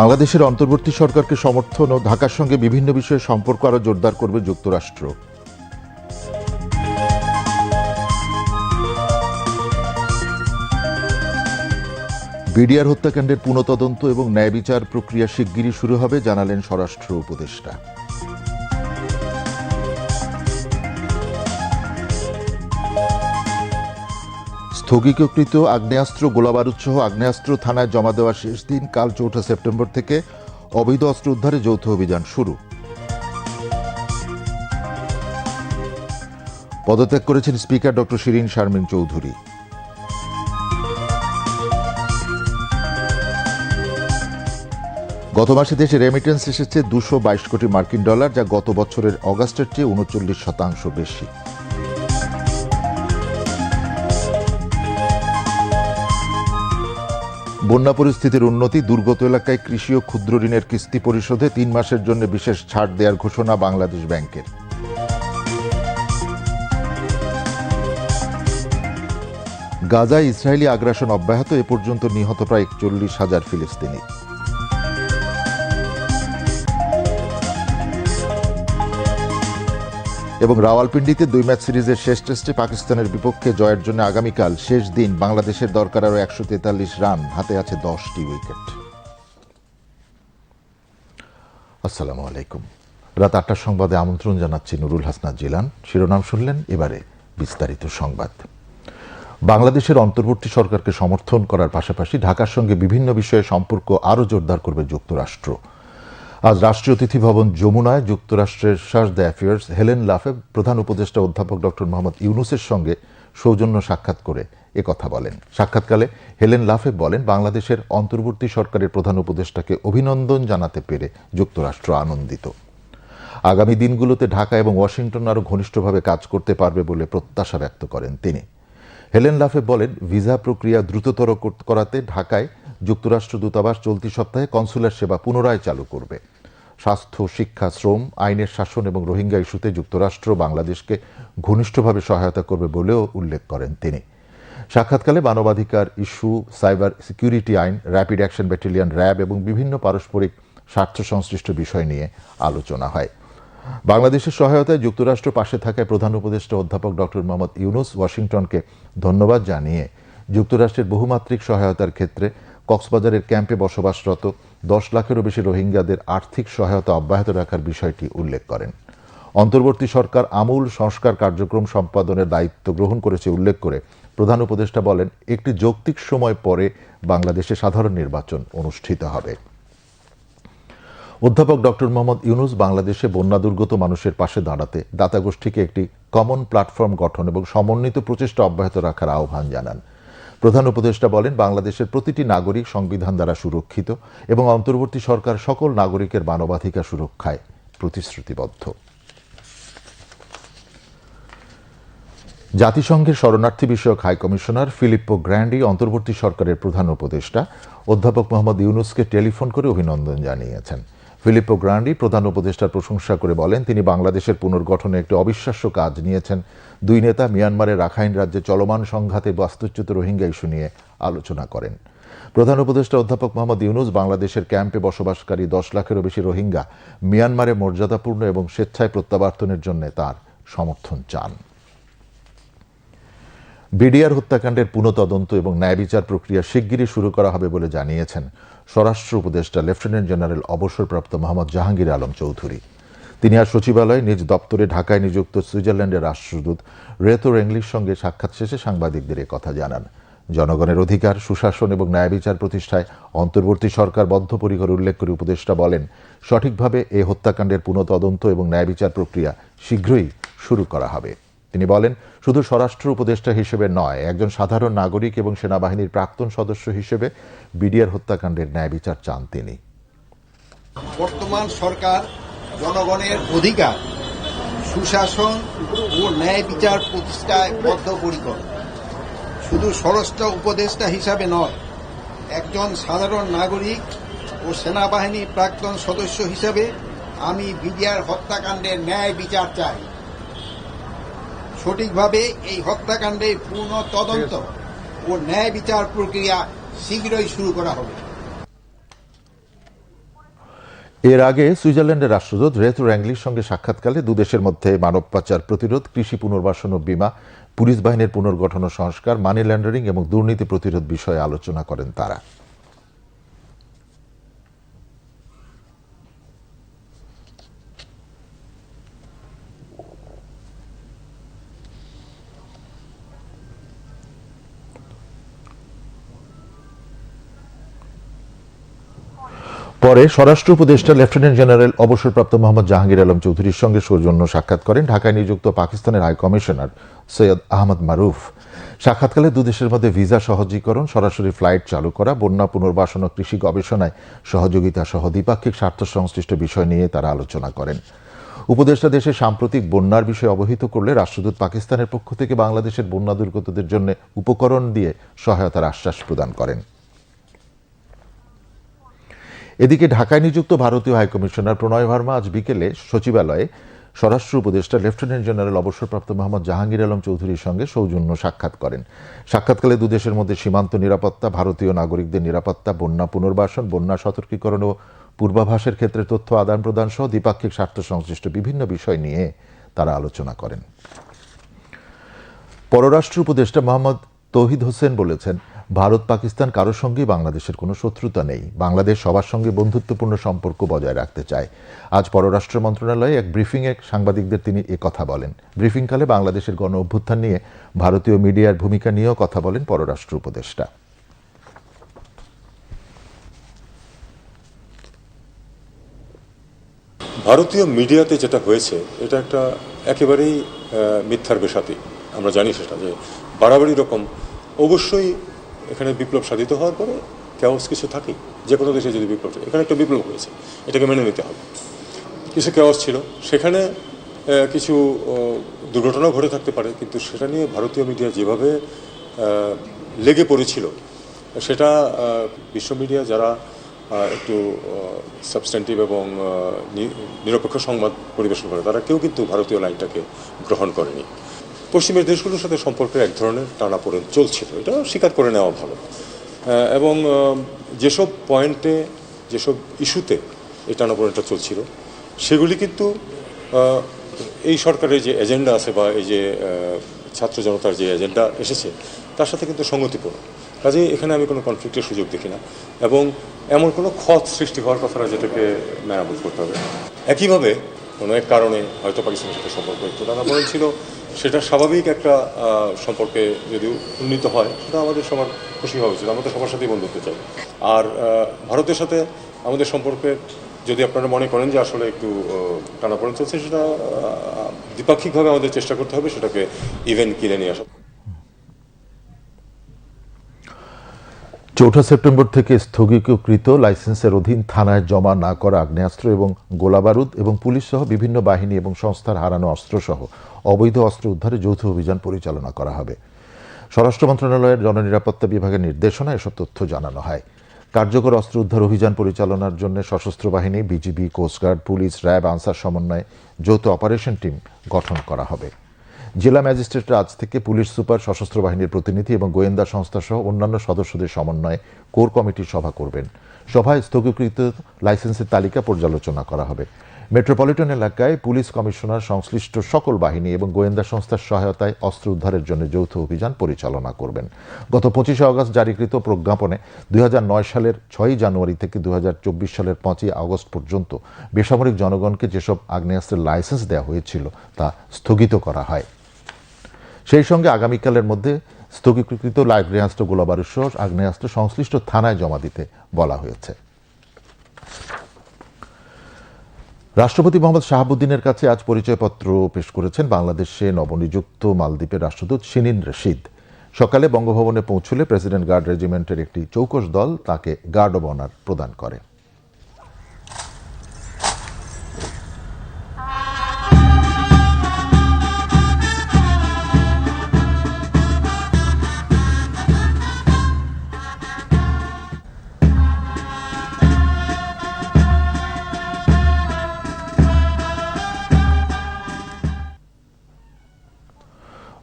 বাংলাদেশের অন্তর্বর্তী সরকারকে সমর্থন ও ঢাকার সঙ্গে বিভিন্ন বিষয়ে সম্পর্ক আরও জোরদার করবে যুক্তরাষ্ট্র। বিডিআর হত্যাকাণ্ডের পুনঃতদন্ত এবং ন্যায় বিচার প্রক্রিয়া শিগগিরই শুরু হবে, জানালেন স্বরাষ্ট্র উপদেষ্টা। স্থগিতকৃত আগ্নেয়াস্ত্র, গোলাবারুদ সহ আগ্নেয়াস্ত্র থানায় জমা দেওয়ার শেষ দিন কাল চৌঠা সেপ্টেম্বর থেকে অবৈধ অস্ত্র উদ্ধারে যৌথ অভিযান শুরু। পদত্যাগ করেছেন স্পিকার ডক্টর শিরিন শারমিন চৌধুরী। গত মাসে দেশে রেমিটেন্স এসেছে দুশো বাইশ কোটি মার্কিন ডলার, যা গত বছরের অগাস্টের চেয়ে উনচল্লিশ শতাংশ বেশি। বন্যা পরিস্থিতির উন্নতি, দুর্গত এলাকায় কৃষি ও ক্ষুদ্র ঋণের কিস্তি পরিশোধে তিন মাসের জন্য বিশেষ ছাড় দেওয়ার ঘোষণা বাংলাদেশ ব্যাংকের। গাজায় ইসরায়েলি আগ্রাসন অব্যাহত, এ পর্যন্ত নিহত প্রায় একচল্লিশ হাজার ফিলিস্তিনি। এবং রাওয়ালপিন্ডিতে দুই ম্যাচ সিরিজের শেষ টেস্টে পাকিস্তানের বিপক্ষে জয়ের জন্য আগামীকাল শেষ দিন বাংলাদেশের দরকার আরও একশো তেতাল্লিশ রান, হাতে আছে দশটি উইকেট। আসসালামু আলাইকুম। রাত আটটার সংবাদে আমন্ত্রণ জানাচ্ছি নুরুল হাসনাত জিলান। শিরোনাম শুনলেন এবারে বিস্তারিত সংবাদ। বাংলাদেশের অন্তর্বর্তী সরকারকে সমর্থন করার পাশাপাশি ঢাকার সঙ্গে বিভিন্ন বিষয়ে সম্পর্ক আরও জোরদার করবে যুক্তরাষ্ট্র। আজ রাষ্ট্রীয় অতিথি ভবন যমুনায় যুক্তরাষ্ট্রের সার্চ দ্য অ্যাফেয়ার্স হেলেন লাফে প্রধান উপদেষ্টা অধ্যাপক ডক্টর মোহাম্মদ ইউনুসের সঙ্গে সৌজন্য সাক্ষাৎ করে এ কথা বলেন। সাক্ষাৎকালে হেলেন লাফে বলেন, বাংলাদেশের অন্তর্বর্তী সরকারের প্রধান উপদেষ্টাকে অভিনন্দন জানাতে পেরে যুক্তরাষ্ট্র আনন্দিত। আগামী দিনগুলোতে ঢাকা এবং ওয়াশিংটন আরও ঘনিষ্ঠভাবে কাজ করতে পারবে বলে প্রত্যাশা ব্যক্ত করেন তিনি। হেলেন লাফে বলেন, ভিসা প্রক্রিয়া দ্রুততর করাতে ঢাকায় যুক্তরাষ্ট্র দূতাবাস চলতি সপ্তাহে কনসুলার সেবা পুনরায় চালু করবে। স্বাস্থ্য, শিক্ষা, শ্রম, আইনের শাসন এবং রোহিঙ্গা ইস্যুতে যুক্তরাষ্ট্র বাংলাদেশকে ঘনিষ্ঠভাবে সহায়তা করবে বলেও উল্লেখ করেন তিনি। সাক্ষাৎকালে মানবাধিকার ইস্যু, সাইবার সিকিউরিটি আইন, র্যাপিড অ্যাকশন ব্যাটালিয়ন, র্যাব এবং বিভিন্ন পারস্পরিক স্বার্থ সংশ্লিষ্ট বিষয় নিয়ে আলোচনা হয়। বাংলাদেশের সহায়তায় যুক্তরাষ্ট্র পাশে থাকায় প্রধান উপদেষ্টা অধ্যাপক ডক্টর মোহাম্মদ ইউনুস ওয়াশিংটনকে ধন্যবাদ জানিয়ে, যুক্তরাষ্ট্রের বহুমাত্রিক সহায়তার ক্ষেত্রে কক্সবাজারের ক্যাম্পে বসবাসরত দশ লাখেরও বেশি রোহিঙ্গাদের আর্থিক সহায়তা অব্যাহত রাখার বিষয়টি উল্লেখ করেন। অন্তর্বর্তী সরকার আমূল সংস্কার কার্যক্রম সম্পাদনের দায়িত্ব গ্রহণ করেছে উল্লেখ করে প্রধান উপদেষ্টা বলেন, একটি যৌক্তিক সময় পরে বাংলাদেশে সাধারণ নির্বাচন অনুষ্ঠিত হবে। অধ্যাপক ডক্টর মোহাম্মদ ইউনুস বাংলাদেশে বন্যা দুর্গত মানুষের পাশে দাঁড়াতে দাতা গোষ্ঠীকে একটি কমন প্ল্যাটফর্ম গঠন এবং সমন্বিত প্রচেষ্টা অব্যাহত রাখার আহ্বান জানান। প্রধান উপদেষ্টা বলেন, বাংলাদেশের প্রতিটি নাগরিক সংবিধান দ্বারা সুরক্ষিত এবং অন্তর্বর্তী সরকার সকল নাগরিকের মানবাধিকার সুরক্ষায় প্রতিশ্রুতিবদ্ধ। জাতিসংঘের শরণার্থী বিষয়ক হাই কমিশনার ফিলিপ্পো গ্র্যান্ডি অন্তর্বর্তী সরকারের প্রধান উপদেষ্টা অধ্যাপক মোহাম্মদ ইউনুসকে টেলিফোন করে অভিনন্দন জানিয়েছেন। ফিলিপ্পো গ্র্যান্ডি প্রধান উপদেষ্টার প্রশংসা করে বলেন, তিনি বাংলাদেশের পুনর্গঠনে একটি অবিশ্বাস্য কাজ নিয়েছেন। দুই নেতা মিয়ানমারের রাখাইন রাজ্যে চলমান সংঘাতে বাস্তুচ্যুত রোহিঙ্গা ইস্যু নিয়ে আলোচনা করেন। প্রধান উপদেষ্টা অধ্যাপক মোহাম্মদ ইউনুস বাংলাদেশের ক্যাম্পে বসবাসকারী দশ লাখেরও বেশি রোহিঙ্গা মিয়ানমারে মর্যাদাপূর্ণ এবং স্বেচ্ছায় প্রত্যাবর্তনের জন্য তার সমর্থন চান। বিডিআর হত্যাকাণ্ডের পুনঃতদন্ত এবং ন্যায় বিচার প্রক্রিয়া শিগগিরই শুরু করা হবে বলে জানিয়েছেন স্বরাষ্ট্র উপদেষ্টা লেফটেন্যান্ট জেনারেল অবসরপ্রাপ্ত মোহাম্মদ জাহাঙ্গীর আলম চৌধুরী। তিনি আজ সচিবালয়ে নিজ দপ্তরে ঢাকায় নিযুক্ত সুইজারল্যান্ডের রাষ্ট্রদূত রেতো রেংলির সঙ্গে সাক্ষাৎ শেষে সাংবাদিকদের কথা জানান। জনগণের অধিকার, সুশাসন এবং ন্যায় বিচার প্রতিষ্ঠায় অন্তর্বর্তী সরকার বদ্ধপরিকর উল্লেখ করে উপদেষ্টা বলেন, সঠিকভাবে এ হত্যাকাণ্ডের পুনঃতদন্ত এবং ন্যায় বিচার প্রক্রিয়া শীঘ্রই শুরু করা হবে। তিনি বলেন, শুধু স্বরাষ্ট্র উপদেষ্টা হিসেবে নয়, একজন সাধারণ নাগরিক এবং সেনাবাহিনীর প্রাক্তন সদস্য হিসেবে বিডিআর হত্যাকাণ্ডের ন্যায় বিচার চান তিনি। বর্তমান সরকার জনগণের অধিকার, সুশাসন ও ন্যায় বিচার প্রতিষ্ঠায় বদ্ধপরিকর। শুধু স্বরাষ্ট্র উপদেষ্টা হিসাবে নয়, একজন সাধারণ নাগরিক ও সেনাবাহিনীর প্রাক্তন সদস্য হিসাবে আমি বিডিআর হত্যাকাণ্ডের ন্যায় বিচার চাই। সঠিকভাবে এই হত্যাকাণ্ডের পূর্ণ তদন্ত ও ন্যায় বিচার প্রক্রিয়া শীঘ্রই শুরু করা হবে। এর আগে সুইজারল্যান্ডের রাষ্ট্রদূত রেথ র্যাঙ্গলির সঙ্গে সাক্ষাৎকালে দুদেশের মধ্যে মানব পাচার প্রতিরোধ কৃষি পুনর্বাসন ও বিমা পুলিশ বাহিনীর পুনর্গঠন ও সংস্কার মানি ল্যান্ডারিং এবং দুর্নীতি প্রতিরোধ বিষয়ে আলোচনা করেন তারা। পরে স্বরাষ্ট্র উপদেষ্টা লেফটেন্যান্ট জেনারেল অবসরপ্রাপ্ত মোহাম্মদ জাহাঙ্গীর আলম চৌধুরীর সঙ্গে সৌজন্য সাক্ষাৎ করেন ঢাকায় নিযুক্ত পাকিস্তানের হাই কমিশনার সৈয়দ আহমদ মারুফ। সাক্ষাৎকালে দুদেশের মধ্যে ভিসা সহজীকরণ, সরাসরি ফ্লাইট চালু করা, বন্যা পুনর্বাসন ও কৃষি গবেষণায় সহযোগিতা সহ দ্বিপাক্ষিক স্বার্থ সংশ্লিষ্ট বিষয় নিয়ে তারা আলোচনা করেন। উপদেষ্টা দেশে সাম্প্রতিক বন্যার বিষয়ে অবহিত করলে রাষ্ট্রদূত পাকিস্তানের পক্ষ থেকে বাংলাদেশের বন্যা দুর্গতদের জন্য উপকরণ দিয়ে সহায়তার আশ্বাস প্রদান করেন। এদিকে ঢাকায় নিযুক্ত ভারতীয় হাইকমিশনার প্রণয় ভার্মা আজ বিকেলে সচিবালয়ে স্বরাষ্ট্র উপদেষ্টা লেফটেন্যান্ট জেনারেল অবসরপ্রাপ্ত মোহাম্মদ জাহাঙ্গীর আলম চৌধুরীর সঙ্গে সৌজন্য সাক্ষাৎ করেন। সাক্ষাৎকালে দুদেশের মধ্যে সীমান্ত নিরাপত্তা, ভারতীয় নাগরিকদের নিরাপত্তা, বন্যা পুনর্বাসন, বন্যা সতর্কীকরণ ও পূর্বাভাসের ক্ষেত্রে তথ্য আদান প্রদান সহ দ্বিপাক্ষিক স্বার্থ সংশ্লিষ্ট বিভিন্ন বিষয় নিয়ে তারা আলোচনা করেন। পররাষ্ট্র উপদেষ্টা মোহাম্মদ তৌহিদ হোসেন বলেছেন ভারত পাকিস্তান কারোর সঙ্গেই বাংলাদেশের কোনো শত্রুতা নেই। বাংলাদেশ সবার সঙ্গে বন্ধুত্বপূর্ণ সম্পর্ক বজায় রাখতে চায়। আজ পররাষ্ট্র মন্ত্রণালয়ে এক ব্রিফিংয়ে সাংবাদিকদের তিনি এ কথা বলেন। ব্রিফিংকালে বাংলাদেশের গণ অভ্যুত্থান নিয়ে ভারতীয় মিডিয়ার ভূমিকা নিয়েও কথা বলেন পররাষ্ট্র উপদেষ্টা। ভারতীয় মিডিয়াতে যেটা হয়েছে, এটা একটা একেবারেই মিথ্যার বেসাতি আমরা জানি সেটা যে বাড়াবাড়ি রকম। অবশ্যই এখানে বিপ্লব সাধিত হওয়ার পরে কেওস কিছু থাকেই যে কোনো দেশে যদি বিপ্লব এখানে একটা বিপ্লব হয়েছে, এটাকে মেনে নিতে হবে। কিছু কেওস ছিল, সেখানে কিছু দুর্ঘটনা ঘটে থাকতে পারে, কিন্তু সেটা নিয়ে ভারতীয় মিডিয়া যেভাবে লেগে পড়েছিল, সেটা বিশ্ব মিডিয়া যারা একটু সাবস্ট্যান্টিভ এবং নিরপেক্ষ সংবাদ পরিবেশন করে, তারা কেউ কিন্তু ভারতীয় লাইনটাকে গ্রহণ করেনি। পশ্চিমের দেশগুলোর সাথে সম্পর্কের এক ধরনের টানাপোড়েন চলছিল। এটা স্বীকার করে নেওয়া ভালো। এবং যেসব পয়েন্টে, যেসব ইস্যুতে এই টানাপোড়েনটা চলছিল, সেগুলি কিন্তু এই সরকারের যে এজেন্ডা আছে বা এই যে ছাত্র জনতার যে এজেন্ডা এসেছে, তার সাথে কিন্তু সঙ্গতিপূর্ণ। কাজেই এখানে আমি কোনো কনফ্লিক্টের সুযোগ দেখি না। এবং এমন কোনো ক্ষত সৃষ্টি হওয়ার কথা যেটাকে মেরামত করতে হবে। একইভাবে কোনো এক কারণে হয়তো পাকিস্তানের সাথে সম্পর্ক একটু টানাপোড়েন ছিল। সেটা স্বাভাবিক একটা সম্পর্কে যদি উন্নীত হয়, সেটা আমাদের সবার খুশি হওয়া উচিত। আমরা তো সবার সাথেই বন্ধুত্ব চাই। আর ভারতের সাথে আমাদের সম্পর্কে যদি আপনারা মনে করেন যে আসলে একটু টানাপোড়েন চলছে, সেটা দ্বিপাক্ষিকভাবে আমাদের চেষ্টা করতে হবে, সেটাকে ইভেন্ট কিনে নিয়ে আসা। চৌঠা সেপ্টেম্বর থেকে স্থগিতকৃত লাইসেন্সের অধীন থানায় জমা না করা আগ্নেয়াস্ত্র এবং গোলাবারুদ এবং পুলিশ সহ বিভিন্ন বাহিনী এবং সংস্থার হারানো অস্ত্রসহ অবৈধ অস্ত্র উদ্ধারে যৌথ অভিযান পরিচালনা করা হবে। স্বরাষ্ট্র মন্ত্রণালয়ের জননিরাপত্তা বিভাগের নির্দেশনা এসব তথ্য জানানো হয়। কার্যকর অস্ত্র উদ্ধার অভিযান পরিচালনার জন্য সশস্ত্র বাহিনী, BGB coast guard police, RAB, Ansar সমন্বয়ে যৌথ অপারেশন টিম গঠন করা হবে। জেলা ম্যাজিস্ট্রেটরা আজ থেকে পুলিশ, সুপার, সশস্ত্র বাহিনীর প্রতিনিধি এবং গোয়েন্দা সংস্থা সহ অন্যান্য সদস্যদের সমন্বয়ে কোর কমিটির সভা করবেন। সভায় স্থগিতকৃত লাইসেন্সের তালিকা পর্যালোচনা করা হবে। মেট্রোপলিটন এলাকায় পুলিশ কমিশনার, সংশ্লিষ্ট সকল বাহিনী এবং গোয়েন্দা সংস্থার সহায়তায় অস্ত্র উদ্ধারের জন্য যৌথ অভিযান পরিচালনা করবেন। গত পঁচিশে আগস্ট জারিকৃত প্রজ্ঞাপনে দুই হাজার নয় সালের ছয়ই জানুয়ারি থেকে দুই হাজার চব্বিশ সালের পাঁচই আগস্ট পর্যন্ত বেসামরিক জনগণকে যেসব আগ্নেয়াস্ত্রের লাইসেন্স দেওয়া হয়েছিল তা স্থগিত করা হয়। সেই সঙ্গে আগামীকালের মধ্যে স্থগিতকৃত আগ্নেয়াস্ত্র গোলাবারুদ আগ্নেয়াস্ত্র সংশ্লিষ্ট থানায় জমা দিতে বলা হয়েছে। রাষ্ট্রপতি মোহাম্মদ শাহাবুদ্দিনের কাছে আজ পরিচয়পত্র পেশ করেছেন বাংলাদেশে নবনিযুক্ত মালদ্বীপের রাষ্ট্রদূত শিনিন রশিদ। সকালে বঙ্গভবনে পৌঁছলে প্রেসিডেন্ট গার্ড রেজিমেন্টের একটি চৌকস দল তাকে গার্ড অব অনার প্রদান করে।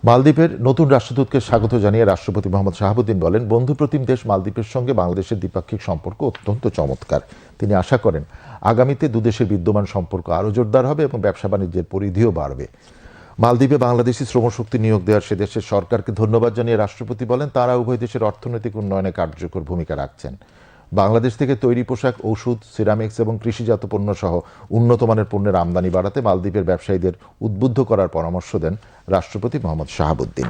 মালদ্বীপের নতুন রাষ্ট্রদূতকে স্বাগত জানিয়ে রাষ্ট্রপতি মোহাম্মদ শাহাবুদ্দিন বলেন, বন্ধুপ্রতিম দেশ মালদ্বীপের সঙ্গে বাংলাদেশের দ্বিপাক্ষিক সম্পর্ক অত্যন্ত চমৎকার। তিনি আশা করেন, আগামীতে দুদেশের বিদ্যমান সম্পর্ক আরও জোরদার হবে এবং ব্যবসা বাণিজ্যের পরিধিও বাড়বে। মালদ্বীপে বাংলাদেশি শ্রমশক্তি নিয়োগ দেওয়ার সে দেশের সরকারকে ধন্যবাদ জানিয়ে রাষ্ট্রপতি বলেন, তারা উভয় দেশের অর্থনৈতিক উন্নয়নে কার্যকর ভূমিকা রাখছেন। বাংলাদেশ থেকে তৈরি পোশাক, ওষুধ, সিরামিক্স এবং কৃষিজাত পণ্য সহ উন্নত মানের পণ্যের আমদানি বাড়াতে মালদ্বীপের ব্যবসায়ীদের উদ্বুদ্ধ করার পরামর্শ দেন রাষ্ট্রপতি মোহাম্মদ শাহাবুদ্দিন।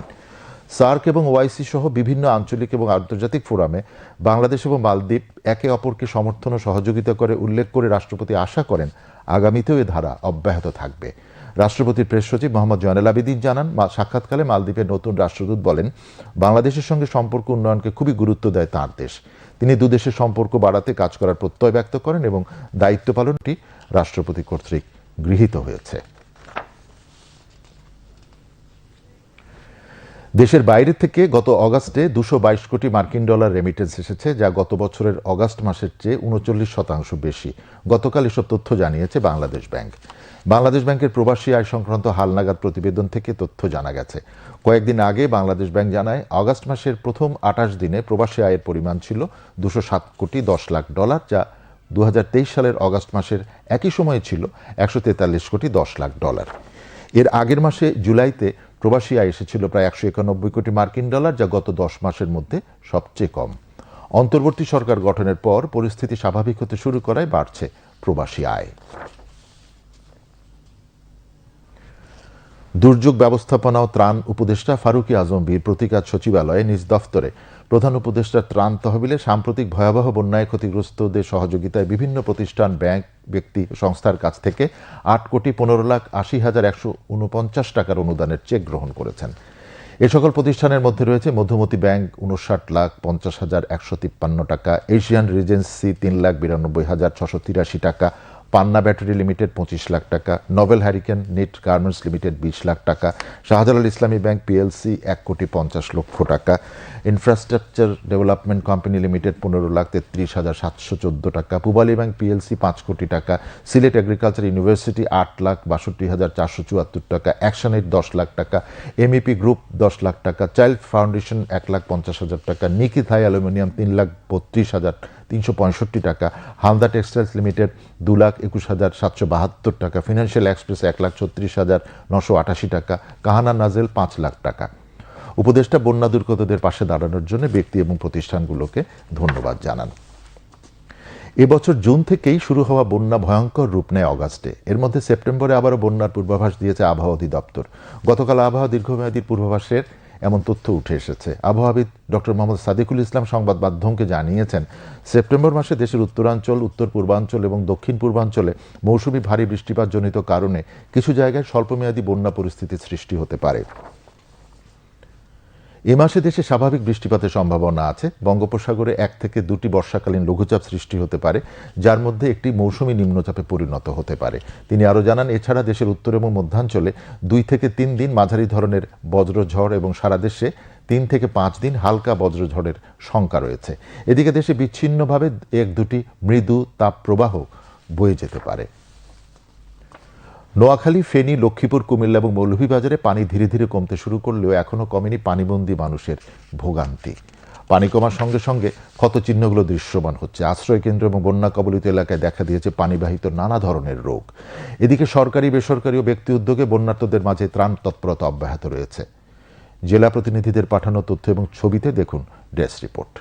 সার্ক এবং ওয়াইসি সহ বিভিন্ন আঞ্চলিক এবং আন্তর্জাতিক ফোরামে বাংলাদেশ এবং মালদ্বীপ একে অপরকে সমর্থন ও সহযোগিতা করে উল্লেখ করে রাষ্ট্রপতি আশা করেন, আগামীতেও এ ধারা অব্যাহত থাকবে। রাষ্ট্রপতির প্রেস সচিব মোহাম্মদ জয়নাল আবেদিন জানান সাক্ষাৎকালে মালদ্বীপের নতুন রাষ্ট্রদূত বলেন, বাংলাদেশের সঙ্গে সম্পর্ক উন্নয়নকে খুবই গুরুত্ব দেয় তাঁর দেশ। তিনি দুদেশের সম্পর্ক বাড়াতে কাজ করার প্রত্যয় ব্যক্ত করেন এবং দায়িত্ব পালনটি রাষ্ট্রপতি কর্তৃক গৃহীত হয়েছে। দেশের বাইরে থেকে গত অগাস্টে দুশো বাইশ কোটি মার্কিন ডলার রেমিটেন্স এসেছে, যা গত বছরের অগাস্ট মাসের চেয়ে উনচল্লিশ শতাংশ বেশি। গতকাল এসব তথ্য জানিয়েছে বাংলাদেশ ব্যাংক। বাংলাদেশ ব্যাংকের প্রবাসী আয় সংক্রান্ত হালনাগাদ প্রতিবেদন থেকে তথ্য জানা গেছে। কয়েকদিন আগে বাংলাদেশ ব্যাংক জানায়, আগস্ট মাসের প্রথম আঠাশ দিনে প্রবাসী আয়ের পরিমাণ ছিল দুশো সাত কোটি দশ লাখ ডলার, যা দু হাজার তেইশ সালের অগাস্ট মাসের একই সময়ে ছিল একশো তেতাল্লিশ কোটি দশ লাখ ডলার। এর আগের মাসে জুলাইতে প্রবাসী আয় এসেছিল প্রায় একশো একানব্বই কোটি মার্কিন ডলার, যা গত দশ মাসের মধ্যে সবচেয়ে কম। অন্তর্বর্তী সরকার গঠনের পর পরিস্থিতি স্বাভাবিক হতে শুরু করায় বাড়ছে প্রবাসী আয়। দুর্যোগ ব্যবস্থাপনা ও ত্রাণ উপদেষ্টা ফারুকি আজম বীর প্রতিকার সচিবালয়ে নিজ দফতরে প্রধান উপদেষ্টা ত্রাণ তহবিলে সাম্প্রতিক ভয়াবহ বন্যায় ক্ষতিগ্রস্তদের সহযোগিতায় বিভিন্ন প্রতিষ্ঠান, ব্যাংক, ব্যক্তি সংস্থার কাছ থেকে আট কোটি পনেরো লাখ আশি হাজার একশো উনপঞ্চাশ টাকার অনুদানের চেক গ্রহণ করেছেন। এ সকল প্রতিষ্ঠানের মধ্যে রয়েছে মধুমতি ব্যাংক উনষাট লাখ পঞ্চাশ হাজার একশো তিপ্পান্ন টাকা, এশিয়ান রিজেন্সি তিন লাখ বিরানব্বই হাজার ছশো তিরাশি টাকা পান্না ব্যাটারি লিমিটেড পঁচিশ লাখ টাকা novel hurricane net garments limited বিশ লাখ টাকা, শাহজালাল ইসলামী ব্যাংক পিএলসি এক কোটি পঞ্চাশ লক্ষ টাকা ইনফ্রাস্ট্রাকচার ডেভেলপমেন্ট কোম্পানি লিমিটেড পনেরো লাখ তেত্রিশ হাজার সাতশো চোদ্দ টাকা, পূবালী ব্যাংক পিএলসি পাঁচ কোটি টাকা, সিলেট এগ্রিকালচার ইউনিভার্সিটি আট লাখ বাষট্টি হাজার চারশো চুয়াত্তর টাকা অ্যাকশনের দশ লাখ টাকা এমইপি গ্রুপ দশ লাখ টাকা চাইল্ড ফাউন্ডেশন এক লাখ পঞ্চাশ হাজার টাকা নিকি থাই অ্যালুমিনিয়াম তিন লাখ বত্রিশ হাজার তিনশো পঁয়ষট্টি টাকা। হালদা টেক্সটাইলস লিমিটেড দু লাখ একুশ হাজার সাতশো বাহাত্তর টাকা। ফিনান্সিয়াল এক্সপ্রেস এক লাখ ছত্রিশ হাজার নশো আটাশি টাকা। কাহানা নাজেল পাঁচ লাখ টাকা। উপদেষ্টা বন্যা দুর্গতদের পাশে দাঁড়ানোর জন্য ব্যক্তি এবং প্রতিষ্ঠানগুলোকে ধন্যবাদ জানান। এবছর জুন থেকেই শুরু হওয়া বন্যা ভয়ঙ্কর রূপ নেয় অগাস্টে। এর মধ্যে সেপ্টেম্বরে আবারও বন্যার পূর্বাভাস দিয়েছে আবহাওয়া অধিদপ্তর। গতকাল আবহাওয়া দীর্ঘমেয়াদী পূর্বাভাসের এমন তথ্য উঠে এসেছে। আবহাওয়াবিদ ডক্টর মোহাম্মদ সাদিকুল ইসলাম সংবাদ মাধ্যমকে জানিয়েছেন, সেপ্টেম্বর মাসে দেশের উত্তরাঞ্চল, উত্তর পূর্বাঞ্চল এবং দক্ষিণ পূর্বাঞ্চলে মৌসুমি ভারী বৃষ্টিপাতজনিত কারণে কিছু জায়গায় স্বল্পমেয়াদী বন্যা পরিস্থিতির সৃষ্টি হতে পারে। এ মাসে দেশে স্বাভাবিক বৃষ্টিপাতের সম্ভাবনা আছে। বঙ্গোপসাগরে এক থেকে দুটি বর্ষাকালীন লঘুচাপ সৃষ্টি হতে পারে, যার মধ্যে একটি মৌসুমী নিম্নচাপে পরিণত হতে পারে। তিনি আরও জানান, এছাড়া দেশের উত্তর এবং মধ্যাঞ্চলে দুই থেকে তিন দিন মাঝারি ধরনের বজ্রঝড় এবং সারা দেশে তিন থেকে পাঁচ দিন হালকা বজ্রঝড়ের শঙ্কা রয়েছে। এদিকে দেশে বিচ্ছিন্নভাবে এক দুটি মৃদু তাপ প্রবাহ বয়ে যেতে পারে। নোয়াখালী, ফেনী, লক্ষ্মীপুর, কুমিল্লা এবং মৌলভীবাজারে পানি ধীরে ধীরে কমতে শুরু করলেও এখনও কমেনি পানিবন্দী মানুষের ভোগান্তি। পানি কমার সঙ্গে সঙ্গে ক্ষতচিহ্নগুলো দৃশ্যমান হচ্ছে। আশ্রয় কেন্দ্র এবং বন্যা কবলিত এলাকায় দেখা দিয়েছে পানিবাহিত নানা ধরনের রোগ। এদিকে সরকারি, বেসরকারি ও ব্যক্তি উদ্যোগে বন্যার্থদের মাঝে ত্রাণ তৎপরতা অব্যাহত রয়েছে। জেলা প্রতিনিধিদের পাঠানো তথ্য এবং ছবিতে দেখুন ডেস্ক রিপোর্ট।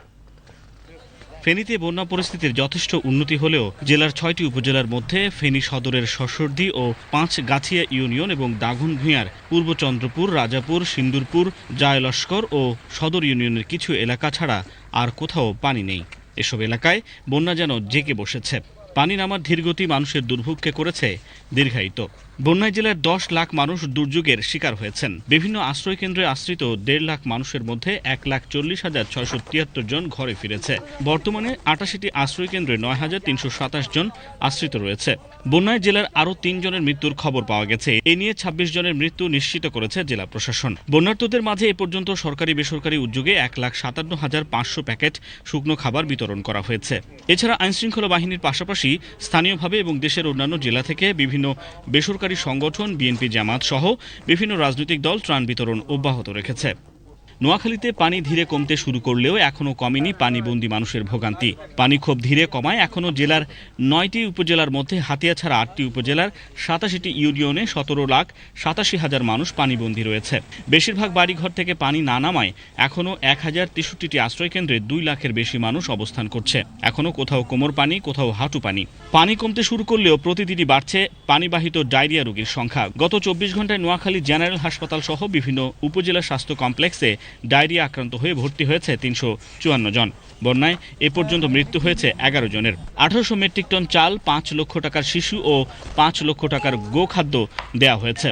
ফেনীতে বন্যা পরিস্থিতির যথেষ্ট উন্নতি হলেও জেলার ছয়টি উপজেলার মধ্যে ফেনী সদরের শস্যর্দি ও পাঁচ গাছিয়া ইউনিয়ন এবং দাগুন ভূঁইয়ার পূর্ব চন্দ্রপুর, রাজাপুর, সিন্দুরপুর, জায়লস্কর ও সদর ইউনিয়নের কিছু এলাকা ছাড়া আর কোথাও পানি নেই। এসব এলাকায় বন্যা যেন জেকে বসেছে। পানি নামার ধীরগতি মানুষের দুর্ভোগকে করেছে দীর্ঘায়িত। বন্যায় জেলার দশ লাখ মানুষ দুর্যোগের শিকার হয়েছেন। বিভিন্ন আশ্রয় কেন্দ্রে আশ্রিত দেড় লাখ মানুষের মধ্যে এক লাখ চল্লিশ হাজার ছয়শো তিয়াত্তর জন ঘরে ফিরেছে। বর্তমানে আটাশিটি আশ্রয় কেন্দ্রে নয় হাজার তিনশো সাতাশ জন আশ্রিত রয়েছে। বন্যায় জেলার আরও তিন জনের মৃত্যুর খবর পাওয়া গেছে। এ নিয়ে ছাব্বিশ জনের মৃত্যু নিশ্চিত করেছে জেলা প্রশাসন। বন্যার্থদের মাঝে এ পর্যন্ত সরকারি বেসরকারি উদ্যোগে এক লাখ সাতান্ন হাজার পাঁচশো প্যাকেট শুকনো খাবার বিতরণ করা হয়েছে। এছাড়া আইনশৃঙ্খলা বাহিনীর পাশাপাশি স্থানীয়ভাবে এবং দেশের অন্যান্য জেলা থেকে বিভিন্ন বেসরকারি আন্দোলনকারী সংগঠন বিএনপি জামাত সহ বিভিন্ন রাজনৈতিক দল ত্রাণ বিতরণ অব্যাহত রেখেছে। নোয়াখালীতে পানি ধীরে কমতে শুরু করলেও এখনও কমেনি পানিবন্দী মানুষের ভোগান্তি। পানি খুব ধীরে কমায়, এখনও জেলার নয়টি উপজেলার মধ্যে হাতিয়া ছাড়া আটটি উপজেলার সাতাশিটি ইউনিয়নে সতেরো লাখ সাতাশি হাজার মানুষ পানিবন্দী রয়েছে। বেশিরভাগ বাড়িঘর থেকে পানি না নামায়, এখনও এক হাজার তেষট্টিটি আশ্রয়কেন্দ্রে দুই লাখের বেশি মানুষ অবস্থান করছে। এখনও কোথাও কোমর পানি, কোথাও হাঁটু পানি। পানি কমতে শুরু করলেও প্রতিদিনই বাড়ছে পানিবাহিত ডায়রিয়া রোগীর সংখ্যা। গত চব্বিশ ঘন্টায় নোয়াখালী জেনারেল হাসপাতাল সহ বিভিন্ন উপজেলা স্বাস্থ্য কমপ্লেক্সে ডায়রিয়া আক্রান্ত হয়ে ভর্তি হয়েছে তিনশো চুয়ান্ন জন। বন্যায় এ পর্যন্ত মৃত্যু হয়েছে এগারো জনের। আঠারোশো মেট্রিক টন চাল, পাঁচ লক্ষ টাকার শিশু ও পাঁচ লক্ষ টাকার গোখাদ্য দেওয়া হয়েছে।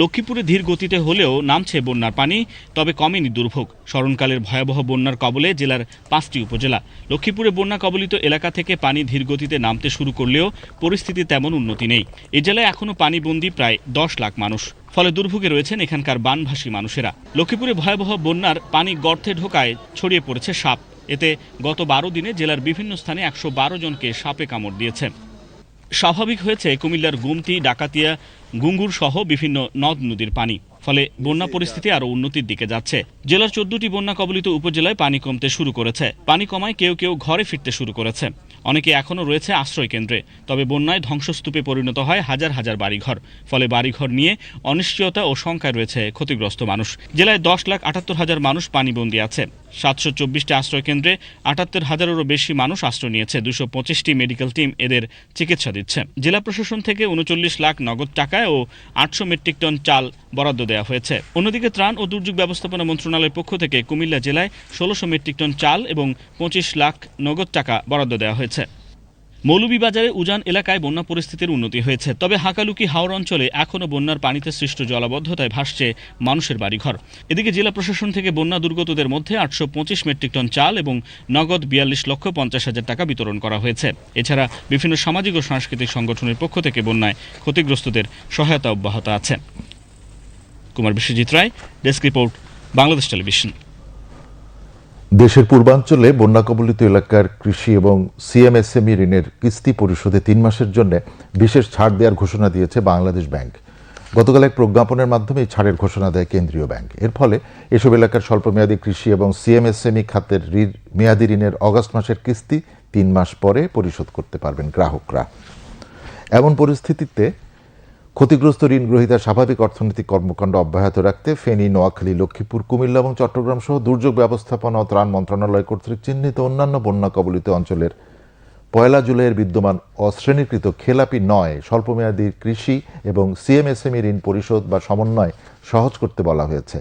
লক্ষ্মীপুরে ধীর গতিতে হলেও নামছে বন্যার পানি, তবে কমেনি দুর্ভোগ। স্মরণকালের ভয়াবহ বন্যার কবলে জেলার পাঁচটি উপজেলা। লক্ষ্মীপুরে বন্যা কবলিত এলাকা থেকে পানি ধীর গতিতে নামতে শুরু করলেও পরিস্থিতি তেমন উন্নতি নেই। এ জেলায় এখনও পানিবন্দী প্রায় দশ লাখ মানুষ। ফলে দুর্ভোগে রয়েছেন এখানকার বানভাসী মানুষেরা। লক্ষ্মীপুরে ভয়াবহ বন্যার পানি গর্তে ঢোকায় ছড়িয়ে পড়েছে সাপ। এতে গত বারো দিনে জেলার বিভিন্ন স্থানে একশো বারো জনকে সাপে কামড় দিয়েছে। স্বাভাবিক হয়েছে কুমিল্লার গুমতি, ডাকাতিয়া, গুঙ্গুর সহ বিভিন্ন নদ নদীর পানি। ফলে বন্যা পরিস্থিতি আরও উন্নতির দিকে যাচ্ছে। জেলার চোদ্দটি বন্যা কবলিত উপজেলায় পানি কমতে শুরু করেছে। পানি কমায় কেউ কেউ ঘরে ফিরতে শুরু করেছে। অনেকে এখনও রয়েছে আশ্রয় কেন্দ্রে, তবে বন্যায় ধ্বংসস্তূপে পরিণত হয় হাজার হাজার বাড়িঘর। ফলে বাড়িঘর নিয়ে অনিশ্চয়তা ও শঙ্কায় রয়েছে ক্ষতিগ্রস্ত মানুষ। জেলায় দশ লাখ আটাত্তর হাজার মানুষ পানিবন্দী আছে। সাতশো চব্বিশটি আশ্রয় কেন্দ্রে আটাত্তর হাজারেরও বেশি মানুষ আশ্রয় নিয়েছে। দুশো পঁচিশটি মেডিকেল টিম এদের চিকিৎসা দিচ্ছে। জেলা প্রশাসন থেকে উনচল্লিশ লাখ নগদ টাকায় ও আটশো মেট্রিক টন চাল বরাদ্দ দেওয়া হয়েছে। অন্যদিকে ত্রাণ ও দুর্যোগ ব্যবস্থাপনা মন্ত্রণালয়ের পক্ষ থেকে কুমিল্লা জেলায় ষোলোশো মেট্রিক টন চাল এবং পঁচিশ লাখ নগদ টাকা বরাদ্দ দেওয়া হয়েছে। মৌলভীবাজারে উজান এলাকায় বন্যা পরিস্থিতির উন্নতি হয়েছে। তবে হাকালুকি হাওর অঞ্চলে এখনও বন্যার পানিতে সৃষ্ট জলাবদ্ধতায় ভাসছে মানুষের বাড়িঘর। এদিকে জেলা প্রশাসন থেকে বন্যা দুর্গতদের মধ্যে আটশো পঁচিশ মেট্রিক টন চাল এবং নগদ বিয়াল্লিশ লক্ষ পঞ্চাশ হাজার টাকা বিতরণ করা হয়েছে। এছাড়া বিভিন্ন সামাজিক ও সাংস্কৃতিক সংগঠনের পক্ষ থেকে বন্যায় ক্ষতিগ্রস্তদের সহায়তা অব্যাহত আছে। Kumar Biswajit Roy, desk report, Bangladesh television. দেশের পূর্বাঞ্চলে বন্যা কবলিত এলাকার কৃষি এবং সিএমএসএমই ঋণের কিস্তি পরিশোধে তিন মাসের জন্য বিশেষ ছাড় দেওয়ার ঘোষণা দিয়েছে বাংলাদেশ ব্যাংক। গতকাল এক প্রজ্ঞাপনের মাধ্যমে এই ছাড়ের ঘোষণা দেয় কেন্দ্রীয় ব্যাংক। এর ফলে এসব এলাকার স্বল্পমেয়াদী কৃষি এবং সিএমএসএমই খাতের মেয়াদী ঋণের অগস্ট মাসের কিস্তি তিন মাস পরে পরিশোধ করতে পারবেন গ্রাহকরা। এমন পরিস্থিতিতে ক্ষতিগ্রস্ত ঋণ গ্রহীতার স্বাভাবিক অর্থনৈতিক কর্মকাণ্ড অব্যাহত রাখতে ফেনী, নোয়াখালী, লক্ষ্মীপুর, কুমিল্লা এবং চট্টগ্রাম সহ দুর্যোগ ব্যবস্থাপনা ও ত্রাণ মন্ত্রণালয় কর্তৃক চিহ্নিত অন্যান্য বন্যা কবলিত অঞ্চলের পয়লা জুলাইয়ের বিদ্যমান অশ্রেণীকৃত খেলাপি নয়, স্বল্পমেয়াদী কৃষি এবং সিএমএসএমই ঋণ পরিশোধ বা সমন্বয় সহজ করতে বলা হয়েছে।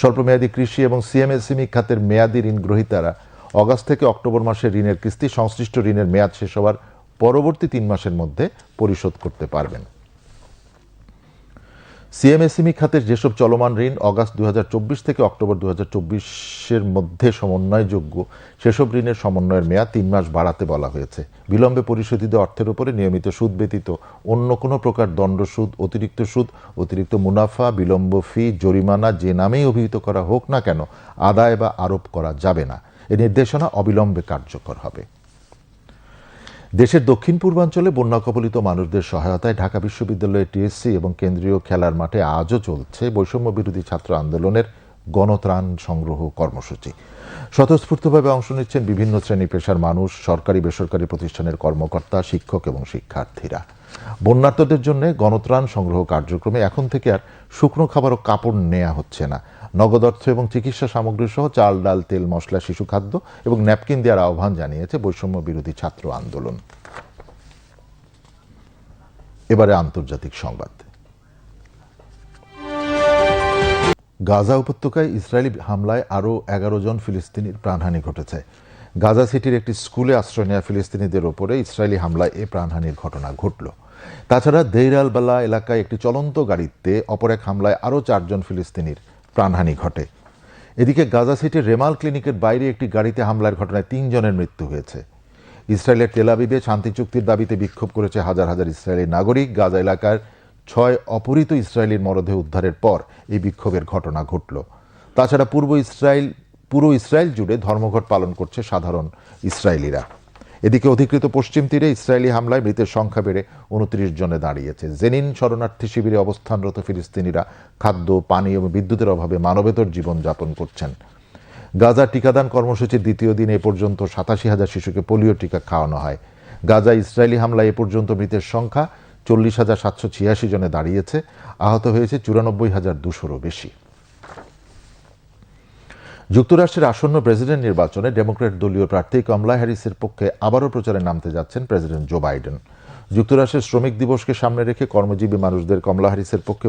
স্বল্পমেয়াদী কৃষি এবং সিএমএসএমই খাতের মেয়াদী ঋণ গ্রহীতারা অগাস্ট থেকে অক্টোবর মাসের ঋণের কিস্তি, সংশ্লিষ্ট ঋণের মেয়াদ শেষ হওয়ার পরবর্তী তিন মাসের মধ্যে পরিশোধ করতে পারবেন। সিএমএসএমই খাতের যেসব চলমান ঋণ অগাস্ট দু হাজার চব্বিশ থেকে অক্টোবর দু এর মধ্যে সমন্বয়যোগ্য, সেসব ঋণের সমন্বয়ের মেয়াদ তিন মাস বাড়াতে বলা হয়েছে। বিলম্বে পরিশোধিত অর্থের উপরে নিয়মিত সুদ ব্যতীত অন্য কোনো প্রকার দণ্ড সুদ, অতিরিক্ত সুদ, অতিরিক্ত মুনাফা, বিলম্ব ফি, জরিমানা যে নামেই অভিহিত করা হোক না কেন, আদায় বা আরোপ করা যাবে না। এ নির্দেশনা অবিলম্বে কার্যকর হবে। দেশের দক্ষিণ পূর্বাঞ্চলে বন্যা কবলিত মানুষদের সহায়তায় ঢাকা বিশ্ববিদ্যালয়ের টিএসসি এবং কেন্দ্রীয় খেলার মাঠে আজও চলছে বৈষম্য বিরোধী ছাত্র আন্দোলনের গণত্রাণ সংগ্রহ কর্মসূচি। স্বতঃস্ফূর্তভাবে অংশ নিচ্ছেন বিভিন্ন শ্রেণি পেশার মানুষ, সরকারি, বেসরকারি প্রতিষ্ঠানের কর্মকর্তা, শিক্ষক এবং শিক্ষার্থীরা। বন্যার্তদের জন্য গণত্রাণ সংগ্রহ কার্যক্রমে এখন থেকে আর শুকনো খাবার ও কাপড় নেওয়া হচ্ছে না। নগদ অর্থ এবং চিকিৎসা সামগ্রী সহ চাল, ডাল, তেল, মশলা, শিশু খাদ্য এবং ন্যাপকিন দেওয়ার আহ্বান জানিয়েছে বৈষম্য বিরোধী ছাত্র আন্দোলন। এবারে আন্তর্জাতিক সংবাদ। গাজা উপত্যকায় ইসরায়েলি হামলায় আরও এগারো জন ফিলিস্তিনির প্রাণহানি ঘটেছে। গাজা সিটির একটি স্কুলে আশ্রয় নেওয়া ফিলিস্তিনিদের ওপরে ইসরায়েলি হামলায় এ প্রাণহানির ঘটনা ঘটল। তাছাড়া দেইর আল বালা এলাকায় একটি চলন্ত গাড়িতে অপর এক হামলায় আরও চারজন ফিলিস্তিনির প্রাণহানি ঘটে। এদিকে গাজা সিটির রেমাল ক্লিনিকের বাইরে একটি গাড়িতে হামলার ঘটনায় তিনজনের মৃত্যু হয়েছে। ইসরায়েলের তেলাবিবে শান্তি চুক্তির দাবিতে বিক্ষোভ করেছে হাজার হাজার ইসরায়েলি নাগরিক। গাজা এলাকার ছয় অপহৃত ইসরায়েলির মরদেহ উদ্ধারের পর এই বিক্ষোভের ঘটনা ঘটল। তাছাড়া পূর্ব ইসরায়েল, পুরো ইসরায়েল জুড়ে ধর্মঘট পালন করছে সাধারণ ইসরায়েলিরা। এদিকে অধিকৃত পশ্চিম তীরে ইসরায়েলি হামলায় মৃতের সংখ্যা বেড়ে উনত্রিশ জনে দাঁড়িয়েছে। জেনিন শরণার্থী শিবিরে অবস্থানরত ফিলিস্তিনিরা খাদ্য, পানি এবং বিদ্যুতের অভাবে মানবেতর জীবনযাপন করছেন। গাজা টিকাদান কর্মসূচির দ্বিতীয় দিন এ পর্যন্ত সাতাশি হাজার শিশুকে পোলিও টিকা খাওয়ানো হয়। গাজা ইসরায়েলি হামলায় এ পর্যন্ত মৃতের সংখ্যা চল্লিশ হাজার সাতশো ছিয়াশি জনে দাঁড়িয়েছে। আহত হয়েছে চুরানব্বই হাজার দুশোরও বেশি। যুক্তরাষ্ট্রের আসন্ন প্রেসিডেন্ট নির্বাচনে ডেমোক্রেট দলীয় প্রার্থী কমলা হ্যারিসের পক্ষে আবারও প্রচারে নামতে যাচ্ছেন প্রেসিডেন্ট জো বাইডেন। যুক্তরাষ্ট্রের শ্রমিক দিবসকে সামনে রেখে কর্মজীবী মানুষদের কমলা হ্যারিসের পক্ষে